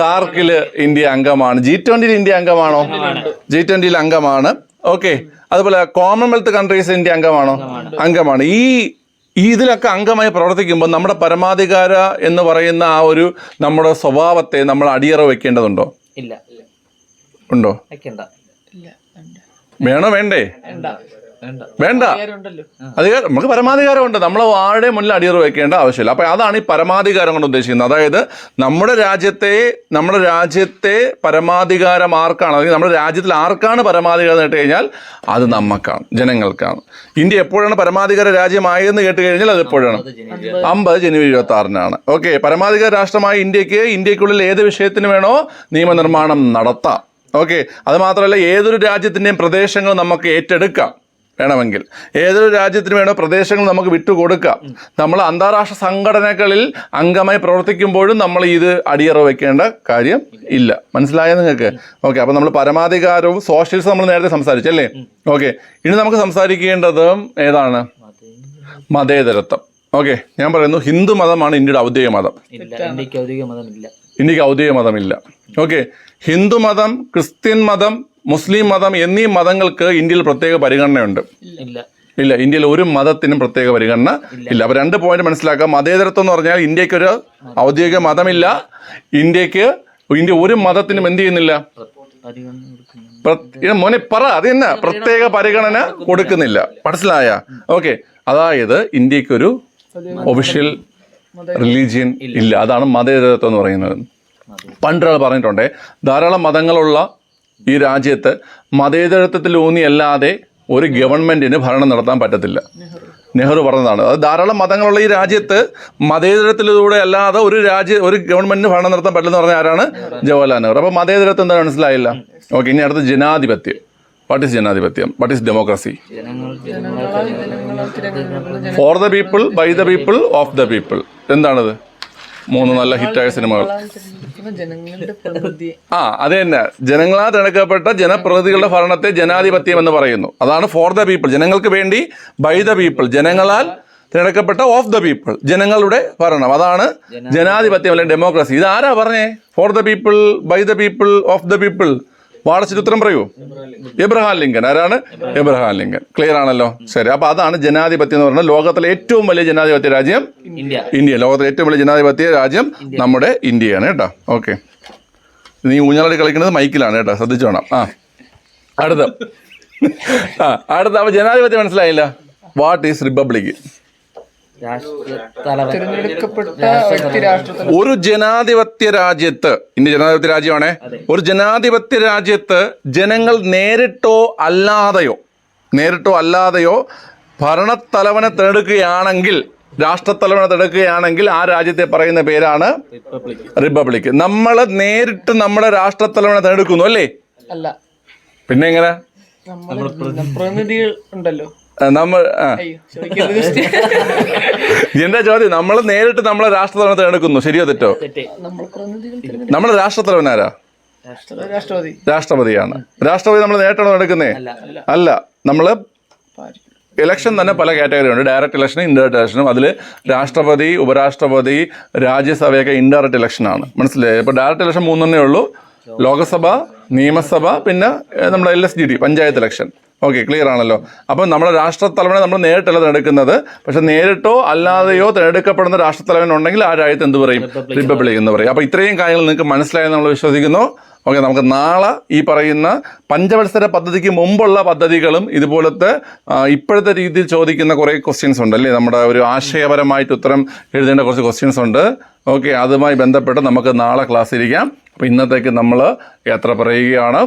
സാർക്കിൽ ഇന്ത്യ അംഗമാണ്. ജി ട്വന്റിയിൽ ഇന്ത്യ അംഗമാണോ. ജി ട്വന്റിയിൽ അംഗമാണ്. ഓക്കെ. അതുപോലെ കോമൺവെൽത്ത് കൺട്രീസിന്റെ അംഗമാണോ? അംഗമാണ്. ഈ ഈ ഇതിലൊക്കെ അംഗമായി പ്രവർത്തിക്കുമ്പോൾ നമ്മുടെ പരമാധികാര എന്ന് പറയുന്ന ആ ഒരു നമ്മുടെ സ്വഭാവത്തെ നമ്മൾ അടിയറ വെക്കേണ്ടതുണ്ടോ? ഇല്ല. ഉണ്ടോ? വെക്കണ്ട. ഇല്ല വേണ്ട. വേണോ വേണ്ടേ. വേണ്ട. അധികാരം നമുക്ക് പരമാധികാരമുണ്ട്. നമ്മൾ ആരുടെ മുന്നിൽ അടിയറ വയ്ക്കേണ്ട ആവശ്യമില്ല. അപ്പൊ അതാണ് ഈ പരമാധികാരം കൊണ്ട് ഉദ്ദേശിക്കുന്നത്. അതായത് നമ്മുടെ രാജ്യത്തെ നമ്മുടെ രാജ്യത്തെ പരമാധികാരം ആർക്കാണ്? അല്ലെങ്കിൽ നമ്മുടെ രാജ്യത്തിൽ ആർക്കാണ് പരമാധികാരം കേട്ട് കഴിഞ്ഞാൽ അത് നമുക്കാണ് ജനങ്ങൾക്കാണ്. ഇന്ത്യ എപ്പോഴാണ് പരമാധികാര രാജ്യമായെന്ന് കേട്ട് കഴിഞ്ഞാൽ അത് എപ്പോഴാണ്? അമ്പത് ജനുവരി ഇരുപത്തി ആറിനാണ് ഓക്കെ പരമാധികാര രാഷ്ട്രമായ ഇന്ത്യയ്ക്ക് ഇന്ത്യക്കുള്ളിൽ ഏത് വിഷയത്തിന് വേണോ നിയമനിർമ്മാണം നടത്താം. ഓക്കെ അത് മാത്രമല്ല ഏതൊരു രാജ്യത്തിന്റെയും പ്രദേശങ്ങൾ നമുക്ക് ഏറ്റെടുക്കാം. വേണമെങ്കിൽ. ഏതൊരു രാജ്യത്തിന് വേണോ പ്രദേശങ്ങൾ നമുക്ക് വിട്ടുകൊടുക്കാം. നമ്മൾ അന്താരാഷ്ട്ര സംഘടനകളിൽ അംഗമായി പ്രവർത്തിക്കുമ്പോഴും നമ്മൾ ഇത് അടിയറ വെക്കേണ്ട കാര്യം ഇല്ല. മനസ്സിലായോ നിങ്ങൾക്ക്? ഓക്കെ അപ്പോൾ നമ്മൾ പരമാധികാരവും സോഷ്യലിസം നമ്മൾ നേരത്തെ സംസാരിച്ചു അല്ലേ? ഓക്കെ ഇനി നമുക്ക് സംസാരിക്കേണ്ടത് ഏതാണ്? മതേതരത്വം. ഓക്കെ ഞാൻ പറയുന്നു ഹിന്ദു മതമാണ് ഇന്ത്യയുടെ ഔദ്യോഗിക മതം. ഇല്ല ഇന്ത്യയ്ക്ക് ഔദ്യോഗിക മതമില്ല. ഇന്ത്യയ്ക്ക് ഔദ്യോഗിക മതമില്ല. ഓക്കെ ഹിന്ദു മതം ക്രിസ്ത്യൻ മതം മുസ്ലിം മതം എന്നീ മതങ്ങൾക്ക് ഇന്ത്യയിൽ പ്രത്യേക പരിഗണനയുണ്ട്. ഇല്ല. ഇല്ല ഇന്ത്യയിൽ ഒരു മതത്തിനും പ്രത്യേക പരിഗണന ഇല്ല. അപ്പൊ രണ്ട് പോയിന്റ് മനസ്സിലാക്കാം. മതേതരത്വം എന്ന് പറഞ്ഞാൽ ഇന്ത്യയ്ക്ക് ഒരു ഔദ്യോഗിക മതമില്ല. ഇന്ത്യയ്ക്ക് ഇന്ത്യ ഒരു മതത്തിനും എന്ത് ചെയ്യുന്നില്ല? മോനെ പറ അത് തന്നെ പ്രത്യേക പരിഗണന കൊടുക്കുന്നില്ല. മനസ്സിലായ? ഓക്കെ. അതായത് ഇന്ത്യക്കൊരു ഒഫീഷ്യൽ റിലീജിയൻ ഇല്ല. അതാണ് മതേതരത്വം എന്ന് പറയുന്നത്. പണ്ടൊരാൾ പറഞ്ഞിട്ടുണ്ട് ധാരാളം മതങ്ങളുള്ള ഈ രാജ്യത്ത് മതേതരത്വത്തിൽ ഊന്നിയല്ലാതെ ഒരു ഗവൺമെന്റിന് ഭരണം നടത്താൻ പറ്റത്തില്ല. നെഹ്റു പറഞ്ഞതാണ്. അത് ധാരാളം മതങ്ങളുള്ള ഈ രാജ്യത്ത് മതേതരത്തിലൂടെ അല്ലാതെ ഒരു രാജ്യ ഒരു ഗവൺമെന്റിന് ഭരണം നടത്താൻ പറ്റില്ലെന്ന് പറഞ്ഞ ആരാണ്? ജവഹർലാൽ നെഹ്റു. അപ്പോൾ മതേതരത്വം എന്താ മനസ്സിലായില്ല? ഓക്കെ ഇനി അടുത്ത ജനാധിപത്യം. വാട്ട് ഈസ് ജനാധിപത്യം? What is democracy for the people by the people of the people എന്താണത്? മൂന്ന് നല്ല ഹിറ്റായ സിനിമകൾ. ആ അത് തന്നെ. ജനങ്ങളാൽ തിരഞ്ഞെടുക്കപ്പെട്ട ജനപ്രതിനിധികളുടെ ഭരണത്തെ ജനാധിപത്യം എന്ന് പറയുന്നു. അതാണ് ഫോർ ദ പീപ്പിൾ ജനങ്ങൾക്ക് വേണ്ടി ബൈ ദ പീപ്പിൾ ജനങ്ങളാൽ തിരഞ്ഞെടുക്കപ്പെട്ട ഓഫ് ദ പീപ്പിൾ ജനങ്ങളുടെ ഭരണം. അതാണ് ജനാധിപത്യം. അല്ലെങ്കിൽ ഡെമോക്രസി ഇത് ആരാ പറഞ്ഞേ? For the people by the people of the people വാടച്ചിട്ട് ഉത്തരം പറയൂ. Abraham Lincoln. ആരാണ്? Abraham Lincoln. ക്ലിയർ ആണല്ലോ? ശരി. അപ്പൊ അതാണ് ജനാധിപത്യം എന്ന് പറഞ്ഞാൽ ലോകത്തിലെ ഏറ്റവും വലിയ ജനാധിപത്യ രാജ്യം ഇന്ത്യ. ഇന്ത്യ. ലോകത്തിലെ ഏറ്റവും വലിയ ജനാധിപത്യ രാജ്യം നമ്മുടെ ഇന്ത്യയാണ് കേട്ടോ. ഓക്കെ. നീ ഊഞ്ഞാലടി കളിക്കുന്നത് മൈക്കിലാണ് കേട്ടോ. ശ്രദ്ധിച്ചോണം ആ. അടുത്ത. ആ അടുത്ത. അപ്പൊ ജനാധിപത്യം മനസ്സിലായില്ല. വാട്ട് ഈസ് റിപ്പബ്ലിക് രാഷ്ട്ര തലവൻ തിരഞ്ഞെടുക്കപ്പെട്ട വ്യക്തി രാഷ്ട്രത്തിൽ ഒരു ജനാധിപത്യ രാജ്യത്ത് ഇന്ത്യ ജനാധിപത്യ രാജ്യമാണേ. ഒരു ജനാധിപത്യ രാജ്യത്ത് ജനങ്ങൾ നേരിട്ടോ അല്ലാതെയോ നേരിട്ടോ അല്ലാതെയോ ഭരണത്തലവനെ തിരഞ്ഞെടുക്കുകയാണെങ്കിൽ രാഷ്ട്രത്തലവനെ തിരഞ്ഞെടുക്കുകയാണെങ്കിൽ ആ രാജ്യത്തെ പറയുന്ന പേരാണ് റിപ്പബ്ലിക്. റിപ്പബ്ലിക്. നമ്മൾ നേരിട്ട് നമ്മുടെ രാഷ്ട്രത്തലവനെ തിരഞ്ഞെടുക്കുന്നു അല്ലേ? അല്ല. പിന്നെ എങ്ങനെ? നമ്മൾ പ്രതിനിധികൾ ഉണ്ടല്ലോ. നമ്മൾ. എന്റെ ചോദ്യം? നമ്മൾ നേരിട്ട് നമ്മളെ രാഷ്ട്രതലവനെ തിരഞ്ഞെടുക്കുന്നു. ശരിയോ തെറ്റോ? നമ്മുടെ രാഷ്ട്രത്തലവൻ ആരാ? രാഷ്ട്രപതി. രാഷ്ട്രപതിയാണ്. രാഷ്ട്രപതി നമ്മൾ നേരിട്ടാണോ എടുക്കുന്നേ അല്ല നമ്മൾ ഇലക്ഷൻ തന്നെ പല കാറ്റഗറി ഉണ്ട്. ഡയറക്റ്റ് ഇലക്ഷനും ഇൻഡയറക്റ്റ് ഇലക്ഷനും അതിൽ രാഷ്ട്രപതി ഉപരാഷ്ട്രപതി രാജ്യസഭയൊക്കെ ഇൻഡയറക്റ്റ് ഇലക്ഷനാണ് മനസ്സിലായി? ഇപ്പോൾ ഡയറക്റ്റ് ഇലക്ഷൻ മൂന്നെണ്ണേ ഉള്ളൂ. ലോകസഭ നിയമസഭ പിന്നെ നമ്മുടെ L S G D panchayat election okay clear ആണല്ലോ. അപ്പം നമ്മുടെ രാഷ്ട്രത്തലവനെ നമ്മൾ നേരിട്ടല്ല തിരഞ്ഞെടുക്കുന്നത്. പക്ഷെ നേരിട്ടോ അല്ലാതെയോ തിരഞ്ഞെടുക്കപ്പെടുന്ന രാഷ്ട്രത്തലവൻ ഉണ്ടെങ്കിൽ ആ രാജ്യത്ത് എന്ത് പറയും? റിപ്പബ്ലിക് എന്ന് പറയും. അപ്പോൾ ഇത്രയും കാര്യങ്ങൾ നിങ്ങൾക്ക് മനസ്സിലായെന്ന് നമ്മൾ വിശ്വസിക്കുന്നു. ഓക്കെ നമുക്ക് നാളെ ഈ പറയുന്ന പഞ്ചവത്സര പദ്ധതിക്ക് മുമ്പുള്ള പദ്ധതികളും ഇതുപോലത്തെ ഇപ്പോഴത്തെ രീതിയിൽ ചോദിക്കുന്ന കുറേ ക്വസ്റ്റ്യൻസ് ഉണ്ട് അല്ലേ? നമ്മുടെ ഒരു ആശയപരമായിട്ട് ഉത്തരം എഴുതേണ്ട കുറച്ച് ക്വസ്റ്റ്യൻസ് ഉണ്ട്. ഓക്കെ അതുമായി ബന്ധപ്പെട്ട് നമുക്ക് നാളെ ക്ലാസ് ഇരിക്കാം. അപ്പോൾ ഇന്നത്തേക്ക് നമ്മൾ യാത്ര പറയുകയാണ്.